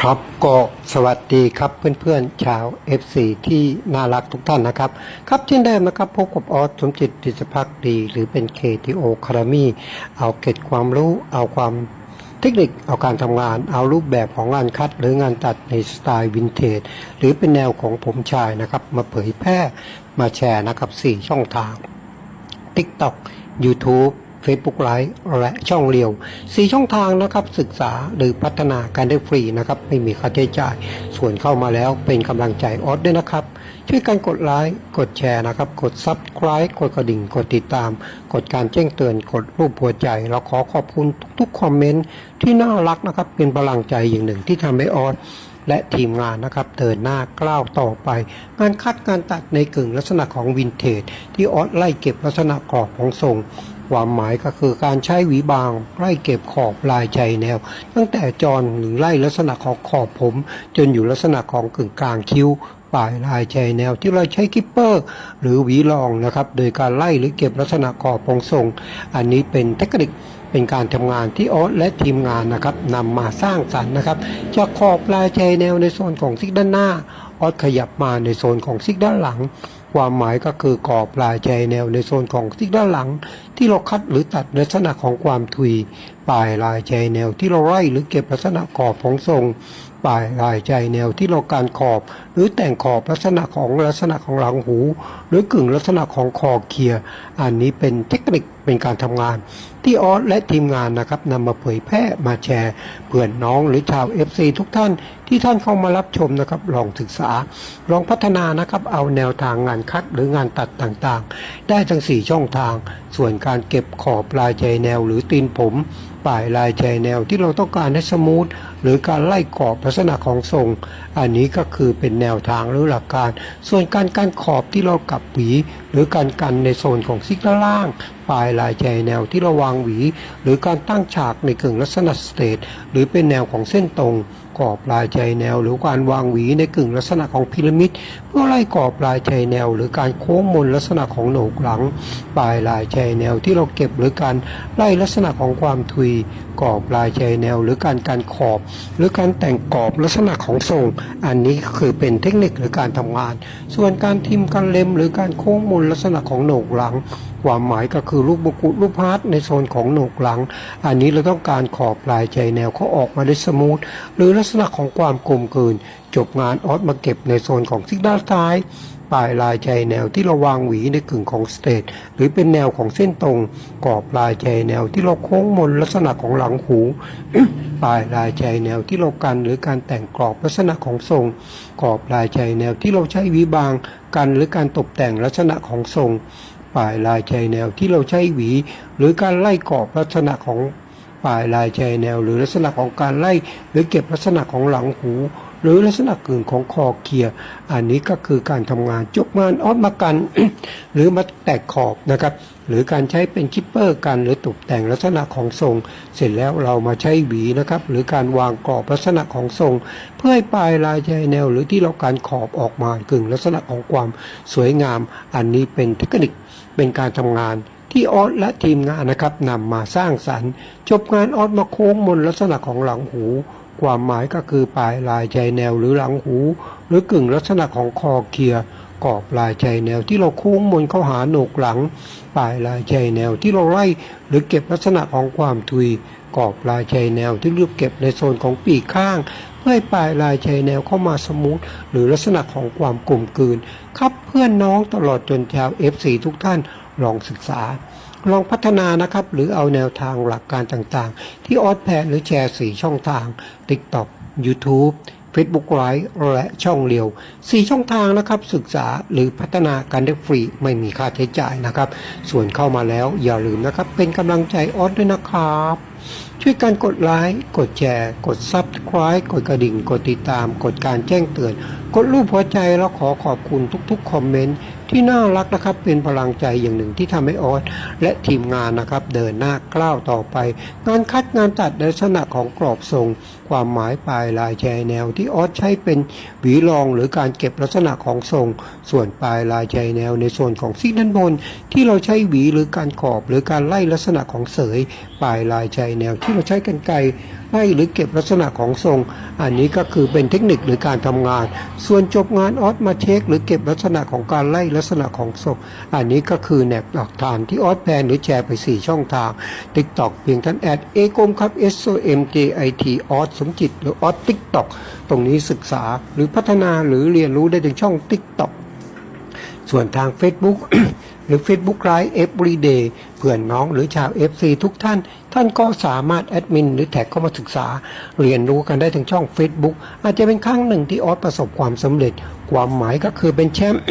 ครับก็สวัสดีครับเพื่อนๆชาว FC ที่น่ารักทุกท่านนะครับ ครับเช่นเดิมนะครับพบกับออสสมจิตดิษภักดี หรือเป็น KTO คารามีเอาเก็บความรู้เอาความเทคนิคเอาการทำงาน เอารูปแบบของงานคัด หรืองานตัดในสไตล์วินเทจหรือเป็นแนวของผมชายนะครับ มาเผยแพร่มาแชร์นะครับ 4 ช่องทาง TikTok YouTube Facebook Live และช่องเรียว 4 ช่องทางนะครับศึกษาหรือพัฒนาการได้ฟรีนะครับไม่มีค่าใช้จ่าย ส่วนเข้ามาแล้วเป็นกำลังใจออสด้วยนะครับ ช่วยกันกดไลค์กดแชร์นะครับ กด Subscribe กดกระดิ่ง กดติดตาม กดการแจ้งเตือนกดรูปหัวใจ เราขอขอบคุณทุกๆคอมเมนต์ที่น่ารักนะครับ เป็นพลังใจอย่างหนึ่งที่ทำให้ออสและทีมงานนะครับเดินหน้ากล้าวต่อไป งานคัดงานตัดในกึ่งลักษณะของวินเทจ ที่ออสไล่เก็บลักษณะกรอบของทรง ความหมายก็คือการใช้หวีบางไล่เก็บขอบลายใจแนว ตั้งแต่จรหรือไล่ลักษณะของขอบผม จนอยู่ลักษณะของกึ่งกลางคิ้วปลายลายใจแนวที่เราใช้กิปเปอร์ หรือหวีรองนะครับ โดยการไล่หรือเก็บลักษณะขอบของทรง อันนี้เป็นเทคนิคเป็นการทำงานที่ออสและทีมงานนะครับนำมาสร้างสรรค์นะครับจากขอบลายใจแนวในโซนของซิกด้านหน้าออสขยับมาในโซนของซิกด้านหลัง ความหมายก็คือกรอบปลายใจแนวในโซนของซิกด้านหลัง ที่เราคัดหรือตัดลักษณะของความทุยปลายลายใจแนวที่เราไล่หรือเก็บลักษณะขอบของทรงปลายลายใจแนวที่เราการขอบ หรือแต่งขอบลักษณะของลักษณะของหลังหู หรือกึ่งลักษณะของคอเคียอันนี้เป็นเทคนิคเป็นการทำงาน ที่ออสและทีมงานนะครับนำมาเผยแพร่มาแชร์เพื่อนน้องหรือชาว FC ทุกท่านที่ท่านเข้ามารับชมนะครับลองศึกษา ลองพัฒนานะครับเอาแนวทางงานคัดหรืองานตัดต่างๆ ได้ทั้ง 4 ช่องทาง ส่วนการเก็บขอบลายใจแนวหรือตีนผม ปลายลายใจแนวที่เราต้องการให้สมูทหรือการไล่กรอบลักษณะของทรง อันนี้ก็คือเป็นแนวทางหรือหลักการ ส่วนการการขอบที่เรากลับหวี หรือการกันในโซนของซิกด้านล่างปลายลายใจแนวที่เราวางหวี หรือการตั้งฉากในกึ่งลักษณะสเตทหรือเป็นแนวของเส้นตรงกรอบลายใจแนว หรือการวางหวีในกึ่งลักษณะของพีระมิด เพื่อไล่กรอบลายใจแนว หรือการโค้งมนลักษณะของโหนกหลัง ปลายลายใจแนวที่เราเก็บหรือการไล่ลักษณะของความทุยกรอบลายใจแนว หรือการการขอบ หรือการแต่งกรอบลักษณะของทรง อันนี้คือเป็นเทคนิคหรือการทำงาน ส่วนการทิมการเล็มหรือการโค้งมนลักษณะของโหนกหลัง ความหมายก็คือลูกบุกุลูกพาร์ทในโซนของโหนกหลัง อันนี้เราต้องการขอบลายใจแนวเขาออกมาได้สมูทหรือลักษณะของความกลมกลืนจบงานออสมาเก็บในโซนของซิกด้านซ้ายปลายลายใจแนวที่เราวางหวีในกึ่งของสเตทหรือเป็นแนวของเส้นตรงกรอบลายใจแนวที่เราโค้งมนลักษณะของหลังหูปลายลายใจแนวที่เรากันหรือการแต่งกรอบลักษณะของทรง กรอบลายใจแนวที่เราใช้หวีบางกันหรือการตกแต่งลักษณะของทรงปลายลายใจแนวที่เราใช้หวี หรือการไล่กรอบลักษณะของปลายลายใจแนว หรือลักษณะของการไล่หรือเก็บลักษณะของหลังหู หรือลักษณะกึ่งของคอเคียร์อันนี้ก็คือการทำงานจบงานออสมากัน หรือมาแตกขอบนะครับ หรือการใช้เป็นคิปเปอร์กันหรือตกแต่งลักษณะของทรง เสร็จแล้วเรามาใช้หวีนะครับ หรือการวางกรอบลักษณะของทรง เพื่อให้ปลายลายใจแนว หรือที่เราการขอบออกมากึ่งลักษณะของความสวยงาม อันนี้เป็นเทคนิคเป็นการทำงานที่ออสและทีมงานนะครับนำมาสร้างสรรค์ จบงานออสมาโค้งมนลักษณะของหลังหู ความหมายก็คือปลายลายใจแนวหรือหลังหู หรือกึ่งลักษณะของคอเคียร์กรอบลายใจแนวที่เราโค้งมนเข้าหาโหนกหลัง ปลายลายใจแนวที่เราไล่หรือเก็บลักษณะของความทุยกรอบลายใจแนวที่เลือกเก็บในโซนของปีกข้าง เพื่อให้ปลายลายใจแนวเข้ามาสมูทหรือลักษณะของความกลมกลืนครับเพื่อนน้องตลอดจนชาว FC ทุกท่านลองศึกษา ลองพัฒนานะครับ หรือเอาแนวทางหลักการต่างๆ ที่ออสแพรหรือแชร์สีช่องทาง TikTok YouTube Facebook Live และช่องเรียว 4 ช่องทางนะครับ ศึกษาหรือพัฒนาการได้ฟรีไม่มีค่าใช้จ่ายนะครับ ส่วนเข้ามาแล้วอย่าลืมนะครับ เป็นกำลังใจออสด้วยนะครับ ช่วยกันกดไลค์กดแชร์ กด Subscribe กดกระดิ่ง กดติดตาม กดการแจ้งเตือน กดรูปหัวใจแล้วขอขอบคุณทุกๆคอมเมนต์ ที่น่ารักนะครับ เป็นพลังใจอย่างหนึ่งที่ทำให้ออสและทีมงานนะครับ เดินหน้ากล้าวต่อไป งานคัดงานตัดลักษณะของกรอบทรง ความหมายปลายลายแชแนว ที่ออสใช้เป็นหวีรองหรือการเก็บลักษณะของทรง ส่วนปลายลายแชแนวในส่วนของซีด้านบน ที่เราใช้หวีหรือการขอบหรือการไล่ลักษณะของเสยปลายลายแชแนวที่เราใช้กันไกรไล่หรือเก็บลักษณะของทรง อันนี้ก็คือเป็นเทคนิคหรือการทำงาน ส่วนจบงานออสมาเช็คหรือเก็บลักษณะของการไล่ลักษณะของทรงอันนี้ก็คือแนบหลักฐานที่ออสแพนหรือแชร์ไป 4 ช่องทาง TikTok เพียงท่านแอดเอกมครับ S O M J I T ออสสมจิต หรือออส TikTok ตรงนี้ศึกษาหรือพัฒนาหรือเรียนรู้ได้ถึงช่อง TikTok ส่วนทาง Facebook หรือ Facebook Live Everyday เพื่อนน้องหรือชาว FC ทุกท่าน ท่านก็สามารถแอดมินหรือแท็กเข้ามาศึกษา เรียนรู้กันได้ทางช่อง Facebook อาจจะเป็นครั้งหนึ่งที่ออสประสบความสำเร็จ ความหมายก็คือเป็นแชมป์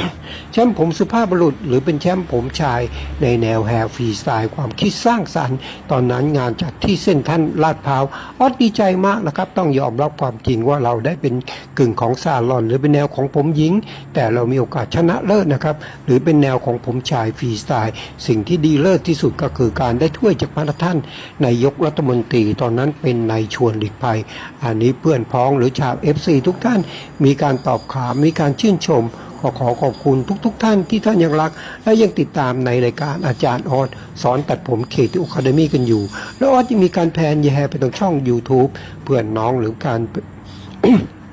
แชมป์ผมสุภาพบุรุษ หรือเป็นแชมป์ผมชาย ในแนวแฮร์ฟรีสไตล์ความคิดสร้างสรรค์ ตอนนั้นงานจัดที่เส้นท่านลาดพร้าวออสดีใจมากนะครับ ต้องยอมรับความจริงว่าเราได้เป็นกึ่งของซาลอน หรือเป็นแนวของผมหญิง แต่เรามีโอกาสชนะเลิศนะครับ หรือเป็นแนวของผมชายฟรีสไตล์สิ่งที่ดีเลิศที่สุดก็คือการได้ถ้วยจากพระท่านนายกรัฐมนตรีตอนนั้นเป็นนายชวนหลีกภัย อันนี้เพื่อนพ้องหรือชาว FC ทุกท่านมีการตอบขามมีการชื่นชม ขอขอขอบคุณทุกๆทท่านที่ท่านยังรัก และยังติดตามในรายการอาจารย์ออสสอนตัดผมเคที่อะคาเดมี่กันอยู่ แล้วออสยังมีการแพนแย่ไปตรงช่อง YouTube เพื่อนน้องหรือการ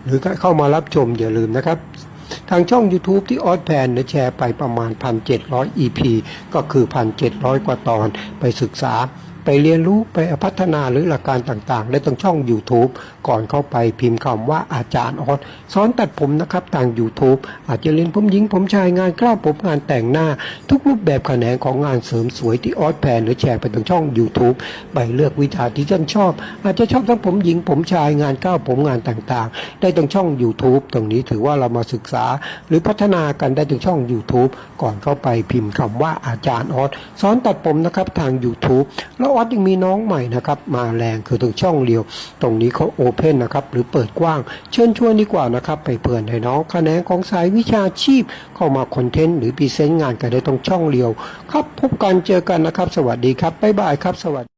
หรือเข้ามารับชมอย่าลืมนะครับทางช่อง YouTube ที่ออสแพนเนแชร์ไปประมาณ 1,700 EP ก็คือ 1,700 กว่าตอนไปศึกษา ไปเรียนรู้ไปพัฒนาหรือหลักการต่างๆ ได้ตรงช่อง YouTube ก่อนเข้าไปพิมพ์คำว่าอาจารย์ออสสอนตัดผมนะครับทาง YouTube อาจจะเรียนผมหญิงผมชายงานกล้าวผมงานแต่งหน้า ทุกรูปแบบแขนงของงานเสริมสวยที่ออสแพนหรือแชร์ไปตรงช่อง YouTube ไปเลือกวิชาที่ท่านชอบ อาจจะชอบทั้งผมหญิงผมชายงานก้าวผมงานต่างๆ ได้ตรงช่อง YouTube ตรงนี้ถือว่าเรามาศึกษา หรือพัฒนากันได้ตรงช่อง YouTube ก่อนเข้าไปพิมพ์คำว่าอาจารย์ออสสอนตัดผมนะครับทาง YouTube แล้วออสยังมีน้องใหม่นะครับ มาแรงคือตรงช่องเดียว ตรงนี้เขาโอเพนนะครับ หรือเปิดกว้าง เชิญชวนดีกว่านะครับ ไปเพื่อนให้น้องคะแนนของสายวิชาชีพ เข้ามาคอนเทนต์หรือพรีเซนต์งานกันได้ตรงช่องเดียว ครับพบกันเจอกันนะครับ สวัสดีครับบ๊ายบายครับสวัสดี